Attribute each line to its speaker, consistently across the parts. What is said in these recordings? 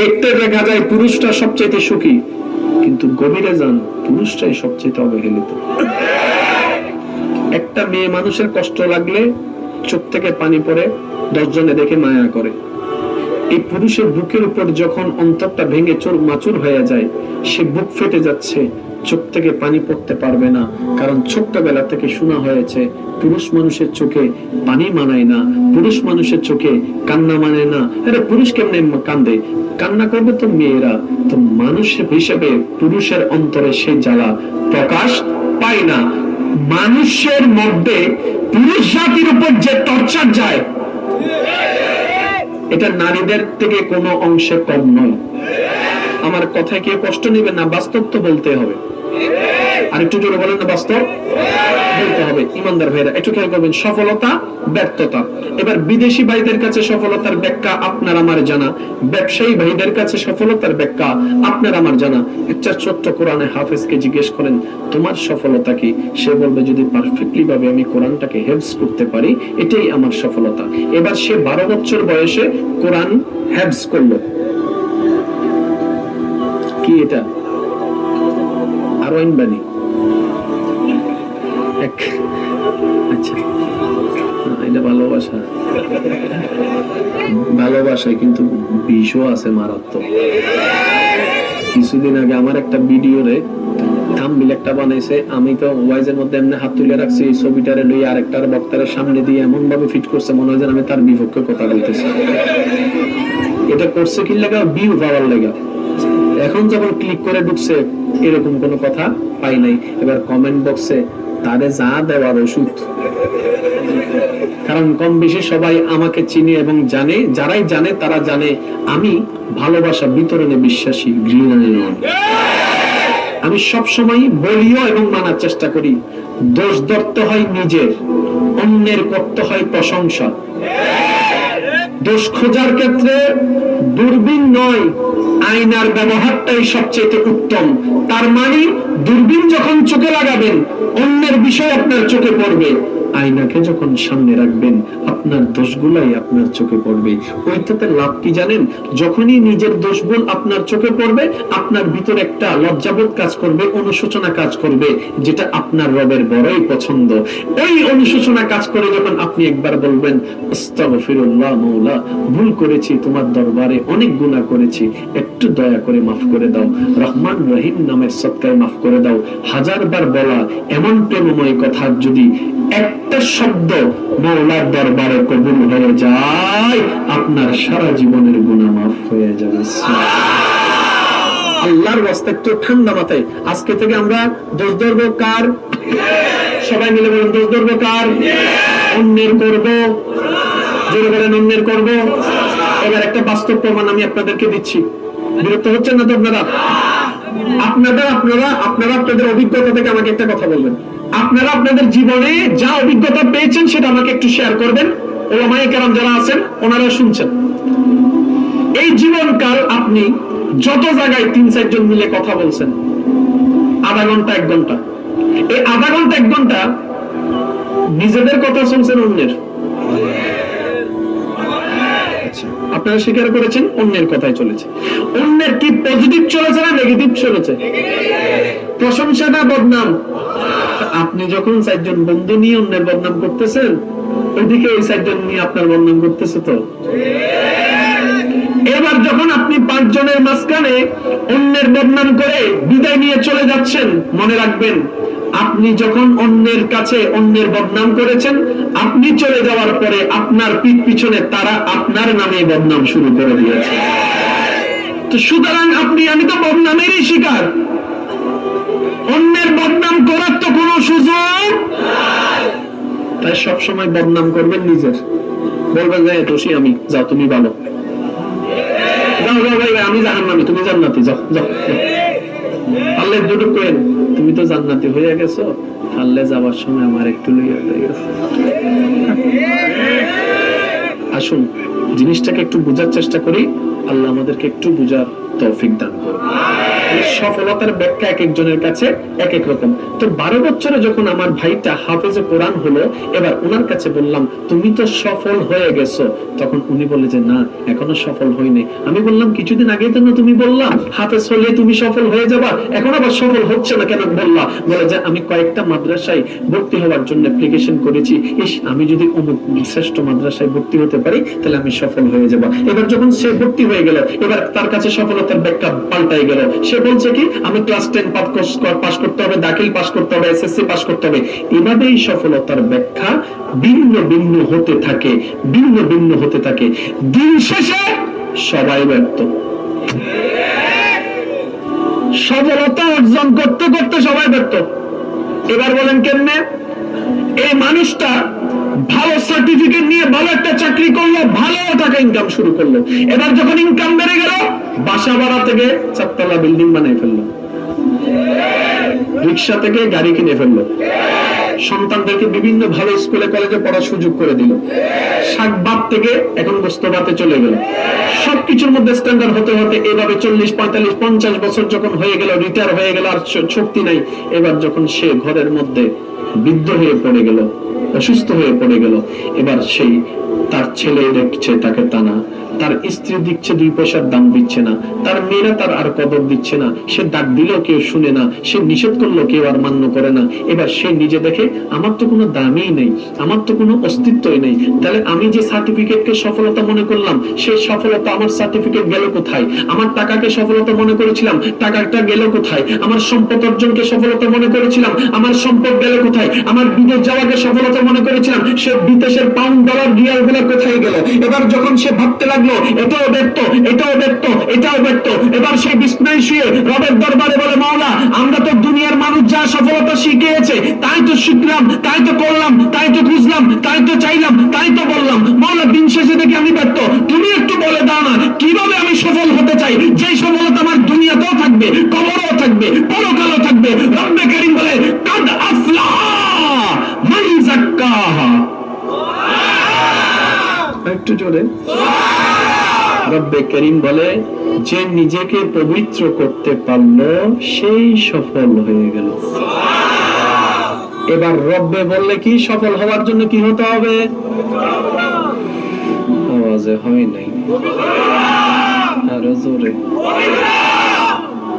Speaker 1: দেখতে দেখা যায় পুরুষটা সবচেয়ে সুখী, কিন্তু গভীরে যান পুরুষটাই সবচেয়ে অবহেলিত। একটা মেয়ে মানুষের কষ্ট লাগলে চোখ থেকে পানি পড়ে, দশজনে দেখে মায়া করে। এই পুরুষের বুকের উপর যখন অন্তরটা ভেঙে চোর মাচুর হয়ে যায়, সে বুক ফেটে যাচ্ছে চোখ থেকে পানি পড়তে পারবে না, কারণ ছোট্টবেলা থেকে শোনা হয়েছে, পুরুষ মানুষের চোখে পানি মানায় না, পুরুষ মানুষের চোখে কান্না মানে না। আরে, পুরুষ কেমনে কান্দে? কান্না করবে তো মেয়েরা। তো মানুষ হিসেবে পুরুষের অন্তরে সেই জ্বালা প্রকাশ পায় না। মানুষের মধ্যে পুরুষ জাতির উপর যে টর্চার যায়, এটা নারীদের থেকে কোনো অংশে কম নয়। আমার কথায় কেউ কষ্ট নেবে না, বাস্তব তো বলতে হবে। আর একটু জোরে বলেন বাস্তব? বলতে হবে, ইমানদার একটু খেয়াল করবেন, সফলতা, ব্যর্থতা। এবার বিদেশি ভাইদের কাছে সফলতার ব্যাখ্যা আপনার আমার জানা। ব্যবসায়ী ভাইদের কাছে সফলতার ব্যাখ্যা আপনার আমার জানা। ছোট্ট কোরআনে হাফেজকে জিজ্ঞেস করেন, তোমার সফলতা কি? সে বলবে, যদি পারফেক্টলি ভাবে আমি কোরআনটাকে হেফজ করতে পারি, এটাই আমার সফলতা। এবার সে বারো বছর বয়সে কোরআন হেফজ করল। কি এটা? আইনবাণী এক- আচ্ছা। এটা ভালোবাসা। ভালোবাসায় কিন্তু বিষও আছে মারাত্মক। কিছুদিন আগে আমার একটা ভিডিওরে থাম্বিল একটা বানাইছে। আমি তো ওয়াইজের মধ্যে এমনি হাত তুলে রাখছি, এই ছবিটারে লই বক্তারের সামনে দিয়ে এমন ভাবে ফিট করছে, মনে হয় যেন আমি তার বিপক্ষে কথা বলতেছি। এটা করছে কি লাগা? ভিউ পাওয়ার লাগা। এখন যখন ক্লিক করে ঢুকছে এরকম কোনো কথা পাই নাই। এবার কমেন্ট বক্সে তারে যা দেওয়ার ওষুধ। কারণ কম বেশি সবাই আমাকে চিনে এবং জানে। যারাই জানে, তারা জানে আমি ভালোবাসা বিতরণে বিশ্বাসী, ঘৃণায় নয় আমি সব সময় বলিও এবং মানার চেষ্টা করি। দোষ ধরতে হয় নিজের, অন্যের করতে হয় প্রশংসা। দোষ খোঁজার ক্ষেত্রে দূরবীন নয়, আয়নার ব্যবহারটাই সবচেয়ে উত্তম। তার মানে দূরবীন যখন চোখে লাগাবেন, অন্যের বিষয় আপনার চোখে পড়বে। আয়নাকে যখন সামনে রাখবেন, আপনার দোষগুলাই আপনার চোখে পড়বে। ওইটাতে লাভ কি জানেন? যখনই নিজের দোষগুণ আপনার চোখে পড়বে, আপনার ভিতর একটা লজ্জাবোধ কাজ করবে, অনুশোচনা কাজ করবে, যেটা আপনার রবের বড়ই পছন্দ। ওই অনুশোচনা কাজ করে যখন আপনি একবার বলবেন মৌলা ভুল করেছি, তোমার দরবারে অনেক গুনাহ করেছি, একটু দয়া করে মাফ করে দাও। রহমান রহিম নামের সৎকায় মাফ করে দাও। হাজারবার বলা এমন প্রেমময় কথা যদি একটা শব্দ মৌলার দরবারে কবুল হয়ে যায়, আপনার সারা জীবনের গুনাহ মাফ হয়ে যাবে। আল্লাহর রাস্তা একটু ঠান্ডা মাথায়। আজকে থেকে আমরা দোষ ধরবো কার? সবাই মিলে বলুন, দোষ ধরবো কার? অন্যের করব। জোরে বলেন, অন্যের করব। এবার একটা বাস্তব প্রমাণ আমি আপনাদেরকে দিচ্ছি। বিরক্ত হচ্ছেন না তো আপনারা? আপনাদের আপনারা আপনারা আপনাদের অভিজ্ঞতা থেকে আমাকে একটা কথা বলবেন। আপনারা আপনাদের জীবনে যা অভিজ্ঞতা পেয়েছেন সেটা আমাকে একটু শেয়ার করবেন। ওলামায়ে কেরাম যারা আছেন ওনারা শুনছেন। এই জীবনকাল আপনি যত জায়গায় তিন চারজন মিলে কথা বলছেন আধা ঘণ্টা এক ঘণ্টা। এই আধা ঘণ্টা এক ঘণ্টা নিজেদের কথা শুনছেন অন্যের? আচ্ছা, আপনারা স্বীকার করেছেন অন্যের কথাই চলেছে। অন্যের কি পজিটিভ চলেছে না নেগেটিভ চলেছে? প্রশংসা না বদনাম। আপনি যখন চারজন বন্ধু নিয়ে অন্যের বদনাম করতেছেন, ওইদিকে ওই চারজন নিয়ে আপনার বদনাম করতেছে তো? এবার যখন আপনি পাঁচজনের মাঝখানে অন্যের বদনাম করে বিদায় নিয়ে চলে যাচ্ছেন, মনে রাখবেন, আপনি যখন অন্যের কাছে অন্যের বদনাম করেছেন, আপনি চলে যাওয়ার পরে আপনার পিঠ পিছনে তারা আপনার নামে বদনাম শুরু করে দিয়েছে। সুতরাং আপনি, আমি তো বদনামেরই শিকার। বদনাম করার তো কোনো সুযোগ তাই সব সময় বদনাম করবেন নিজের। বলবেন যে আমি, যাও, তুমি ভালো। আমি তুমি জান্নাতি, যাও যাও। আল্লাহ দুটো তুমি তো জান্নাতি হয়ে গেছো, আল্লাহ যাবার সময় আমার একটু আসুন, জিনিসটাকে একটু বোঝার চেষ্টা করি। আল্লাহ আমাদেরকে একটু বোঝার তৌফিক দান করুন। সফলতার ব্যাখ্যা এক একজনের কাছে এক এক রকম। তো বারো বছরে যখন আমার ভাইটা হাফেজে কোরআন হলো, এবার ওনার কাছে বললাম, তুমি তো সফল হয়ে গেছো। তখন উনি বলে যে, না, এখনও সফল হইনি। আমি বললাম, কিছুদিন আগে তো না তুমি বললা, হাফেজ হলে তুমি সফল হয়ে যাবা, এখন আবার সফল হচ্ছে না কেন বললা? বলে যে, আমি কয়েকটা মাদ্রাসায় ভর্তি হওয়ার জন্য অ্যাপ্লিকেশন করেছি। ইস, আমি যদি অমুক শ্রেষ্ঠ মাদ্রাসায় ভর্তি হতে পারি, তাহলে আমি সফল হয়ে যাব। এবার যখন সে ভর্তি হয়ে গেল এবার তার কাছে সফলতার ব্যাখ্যা পাল্টাই গেল। সে বলছে কি, আমি ক্লাস টেন পাস করতে হবে, দাখিল পাস করতে হবে এসএসসি পাস করতে হবে। এভাবেই সফলতার ব্যাখ্যা ভিন্ন ভিন্ন হতে থাকে, ভিন্ন ভিন্ন হতে থাকে। দিন শেষে সবাই ব্যর্থ। সফলতা অর্জন করতে করতে সবাই ব্যর্থ। এবার বলেন কেমনে? এই মানুষটা ভালো সার্টিফিকেট নিয়ে ভালো একটা চাকরি করল, ভালো টাকা ইনকাম শুরু করল। এবার যখন ইনকাম বেড়ে গেল, বাসা ভাড়া থেকে চারতলা বিল্ডিং বানিয়ে ফেলল। রিক্সা থেকে গাড়ি কিনে ফেলল। সন্তানদেরকে বিভিন্ন ভালো স্কুলে, কলেজে পড়ার সুযোগ করে দিল। শাক বাদ থেকে এখন গোস্তবাতে চলে গেল। সবকিছুর মধ্যে স্ট্যান্ডার্ড হতে হতে এভাবে চল্লিশ, পঁয়তাল্লিশ, পঞ্চাশ বছর যখন হয়ে গেল রিটায়ার হয়ে গেল, আর শক্তি নাই। এবার যখন সে ঘরের মধ্যে বৃদ্ধ হয়ে পড়ে গেল অসুস্থ হয়ে পড়ে গেল। এবার সেই তার ছেলে দেখছে তাকে টানা তার স্ত্রী দিচ্ছে দুই পয়সার দাম দিচ্ছে না, তার মেয়েরা তার আর কদর দিচ্ছে না, সে ডাক দিলেও কেউ শুনে না, সে নিষেধ করল কেউ আর মান্য করে না। এবার সে নিজে দেখে, আমার তো কোনো দামই নেই, আমার তো কোনো অস্তিত্বই নেই। তাহলে আমি যে সার্টিফিকেটকে সফলতা মনে করলাম সেই সফলতা আমার সার্টিফিকেট গেল কোথায়? আমার টাকাকে সফলতা মনে করেছিলাম, টাকাটা গেল কোথায়? আমার সম্পদ অর্জনকে সফলতা মনে করেছিলাম, আমার সম্পদ গেল কোথায়? আমার বিদেশ যাওয়াকে সফলতা মনে করেছিলাম, সে বিদেশের পাউন্ড ডলার রিয়ালগুলো কোথায় গেল? এবার যখন সে ভাবতে লাগল এটাও ব্যর্থ এটাও ব্যর্থ এটাও ব্যর্থ এবার সে বিস্ময় শুয়ে রবের দরবারে বলে, মাওলা, আমরা তো দুনিয়ার মানুষ, যা সফলতা শিখিয়েছে, তাই তো শিখলাম, তাই তো করলাম, তাই তো বুঝলাম তাই তো চাইলাম, তাই তো বললাম। মাওলা, দিন শেষে করিম বলে, যে নিজেকে পবিত্র করতে পারল, সেই সফল হয়ে গেল। এবার রব্বে বললে কি সফল হওয়ার জন্য কি হতে হবে? হয় নাই।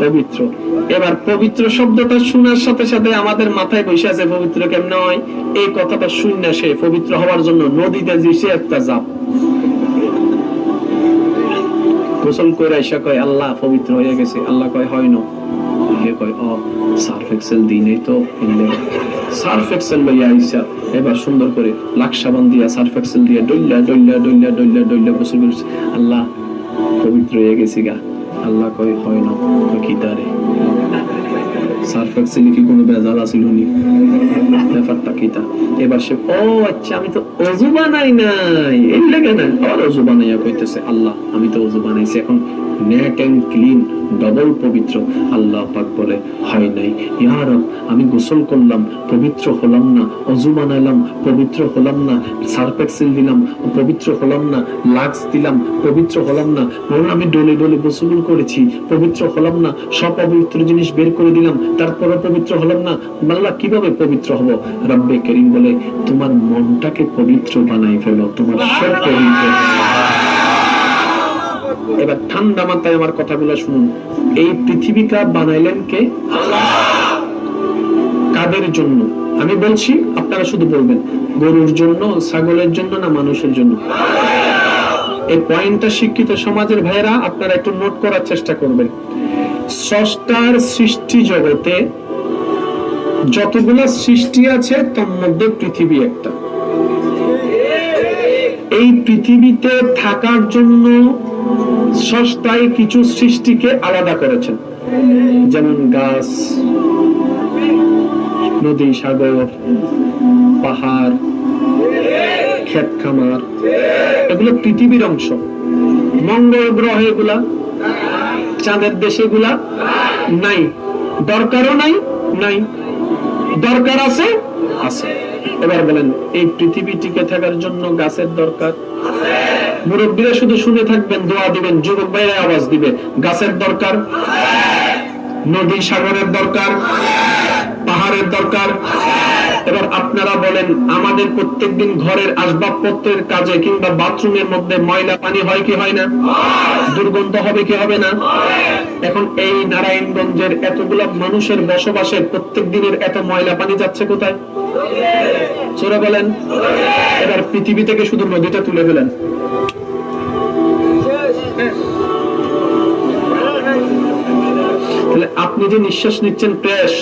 Speaker 1: পবিত্র। এবার পবিত্র শব্দটা শোনার সাথে সাথে আমাদের মাথায় বসে আছে, পবিত্র কেমনে হয়? এই কথাটা শুনে সে পবিত্র হওয়ার জন্য নদীতে দিছে একটা জাপ। গোসল করে আইসা কয়, আল্লাহ পবিত্র হয়ে গেছে। আল্লাহ কয়, হয় না। ইয়ে কয় ও সার্ফ এক্সেল দিই তো? ফেললে সার্ফ এক্সেল লইয়া আইসা। এবার সুন্দর করে লাখ সাবান দিয়া সার্ফ এক্সেল দিয়া ডইল্লা ডইল্লা ডইল্লা ডইল্লা ডইল্লা গোসল করছে আল্লাহ পবিত্র হয়ে গেছি গা। আল্লাহ কয়, হয় না। কিতারে সার্ফ এক্সেলে কি কোনো বেজাল আছিল নি? ব্যাপারটা কিটা এবার সে, ও আচ্ছা আমি তো অজু বানাই নাই। এই লাগে না, আবার অজু বানাইয়া কইতেছে, আল্লাহ, আমি তো অজু বানাইছি, এখন নেট এন্ড ক্লিন ডবল পবিত্র, আল্লাহ পাক বলে, হয় নাই। রব, আমি গোসল করলাম, পবিত্র হলাম না, অজু বানাইলাম পবিত্র হলাম না সার্ফ এক্সেল দিলাম, পবিত্র হলাম না, লাক্স দিলাম, পবিত্র হলাম না বলুন আমি ডলে ডলে গোসল করেছি, পবিত্র হলাম না, সব অপবিত্র জিনিস বের করে দিলাম তারপরে পবিত্র হলাম না। আল্লাহ কীভাবে পবিত্র হব? রব্বে করিম বলে, তোমার মনটাকে পবিত্র বানাই ফেলো, তোমার সব পবিত্র এবার ঠান্ডা মাথায় আমার কথাগুলো শুনুন। এই পৃথিবীটা বানাইলেন কে? কাদের জন্য? আমি বলছি, আপনারা শুধু বলবেন, গরুর জন্য, ছাগলের জন্য না মানুষের জন্য? এই পয়েন্টটা শিক্ষিত সমাজের ভাইয়েরা, আপনারা একটু নোট করার চেষ্টা করবেন। স্রষ্টার সৃষ্টি জগতে যতগুলা সৃষ্টি আছে, তার মধ্যে পৃথিবী একটা। এই পৃথিবীতে থাকার জন্য সস্তায় কিছু সৃষ্টিকে আলাদা করেছেন। যেমন গাছ, নদী, সাগর, পাহাড়, ক্ষেত খামার, এগুলো পৃথিবীর অংশ। মঙ্গল গ্রহ এগুলা, চাঁদের দেশ এগুলা নাই। দরকারও নাই নাই। দরকার আছে আছে। এবার বলেন, এই পৃথিবী টিকে থাকার জন্য গাছের দরকার? মুরব্বীরা শুধু শুনে থাকবেন, দোয়া দিবেন, যুবক ভাইরা আওয়াজ দিবে। গাছের দরকার, নদী সাগরের দরকার, পাহাড়ের দরকার এবার আপনারা বলেন, আমাদের প্রত্যেকদিন ঘরের আসবাবপত্রের কাজে কিংবা বাথরুমের মধ্যে ময়লা পানি হয় কি হয় না? দুর্গন্ধ হবে কি হবে না? এখন এই নারায়ণগঞ্জের এতগুলা মানুষের বসবাসে প্রত্যেক দিনের এত ময়লা পানি যাচ্ছে কোথায়? চোরা বলেন, এবার পৃথিবী থেকে শুধু নদীটা তুলে ফেলেন। আপনি যে নিঃশ্বাস নিচ্ছেন, প্রেস,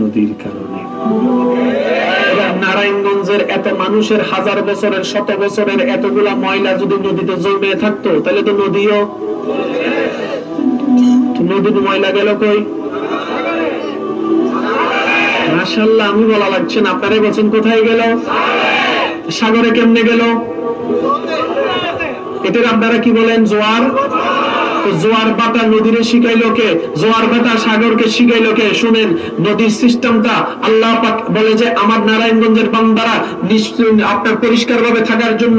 Speaker 1: নদীর কারণে। নারায়ণগঞ্জের এত মানুষের হাজার বছরের, শত বছরের এতগুলা ময়লা যদি নদীতে জমে থাকতো, তাহলে তো নদীও নদীর ময়লা গেল কই? মাশাল্লাহ আমি বলা লাগছে না, আপনারাই বলছেন কোথায় গেল? সাগরে কেমনে গেল? এটার আপনারা কি বলেন, জোয়ার? জোয়ার বাটা নদীরে শিখাইলো কে? জোয়ার বাটা সাগরকে শিখাইলো কে? শুনেন, নদীর সিস্টেমটা আল্লাহ বলে যে আমার নারায়ণগঞ্জের বান্দারা আপনার পরিষ্কার ভাবে থাকার জন্য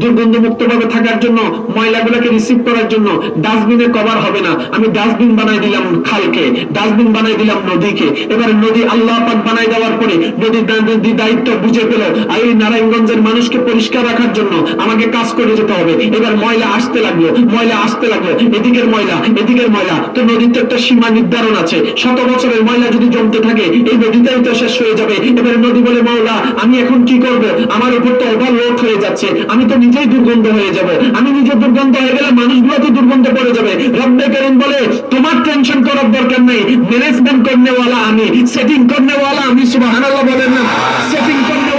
Speaker 1: দুর্গন্ধ মুক্ত ভাবে থাকার জন্য, ময়লাগুলোকে রিসিভ করার জন্য ডাস্টবিনে কভার হবে না। আমি ডাস্টবিন বানাই দিলাম খালকে, ডাস্টবিন বানাই দিলাম নদীকে। এবার নদী আল্লাহ পাক বানাই দেওয়ার পরে নদীর দায়িত্ব বুঝে পেল, আর এই নারায়ণগঞ্জের মানুষকে পরিষ্কার রাখার জন্য আমাকে কাজ করে যেতে হবে। এবার ময়লা আসতে লাগল, ময়লা আসতে লাগল। এদিকের ময়লা এদিকের ময়লা। তো নদীতে একটা সীমা নির্ধারণ আছে। শত বছরের ময়লা যদি জমতে থাকে, এই নদীটাই তো শেষ হয়ে যাবে। এবারে নদী বলে মৌলা আমি এখন কি করব? আমার উপর তো ওভারলোড হয়ে যাচ্ছে। আমি তো নিজেই দুর্গন্ধ হয়ে যাব। আমি নিজে দুর্গন্ধ হয়ে গেলে মানুষগুলো তো দুর্গন্ধ পড়ে যাবে। রব্বে করিম বলে, তোমার টেনশন করার দরকার নেই। ম্যানেজমেন্ট করনেওয়ালা আমি সেটিং করনেওয়ালা আমি, সুবহানাল্লাহ বলেন না। সেটিং করনেওয়ালা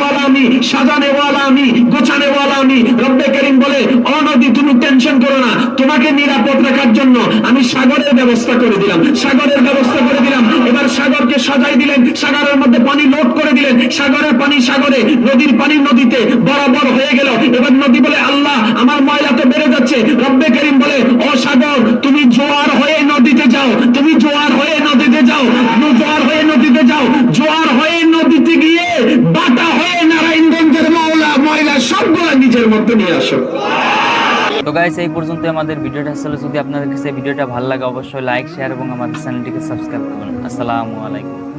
Speaker 1: আমি আমি আমি। রব্বে করিম বলে তুমি টেনশন করো না। তোমাকে নিরাপদ রাখার জন্য আমি সাগরের ব্যবস্থা করে দিলাম। সাগরের ব্যবস্থা করে দিলাম। এবার সাগরকে সাজাই দিলেন। সাগরের মধ্যে পানি লোড করে দিলেন। সাগরের পানি সাগরে, নদীর পানি নদীতে বরাবর হয়ে গেল। এবার নদী বলে, আল্লাহ আমার ময়লা তো বেড়ে যাচ্ছে রব্বে করিম বলে ও সাগর তুমি জোয়ার হয়ে নদীতে যাও তুমি জোয়ার হয়ে নদীতে যাও নু- জোয়ার হয়ে নদীতে যাও জোয়ার হয়ে নদীতে গিয়ে বাটা হয়ে নারায়ণগঞ্জের ময়লা ময়লা সবগুলা নিজের মধ্যে নিয়ে আসো।
Speaker 2: তো গাইস এই পর্যন্ত আমাদের ভিডিওটা। আসলে যদি আপনাদের কাছে ভিডিওটা ভালো লাগে, অবশ্যই লাইক শেয়ার এবং আমাদের চ্যানেলটিকে সাবস্ক্রাইব করুন আসসালামু আলাইকুম।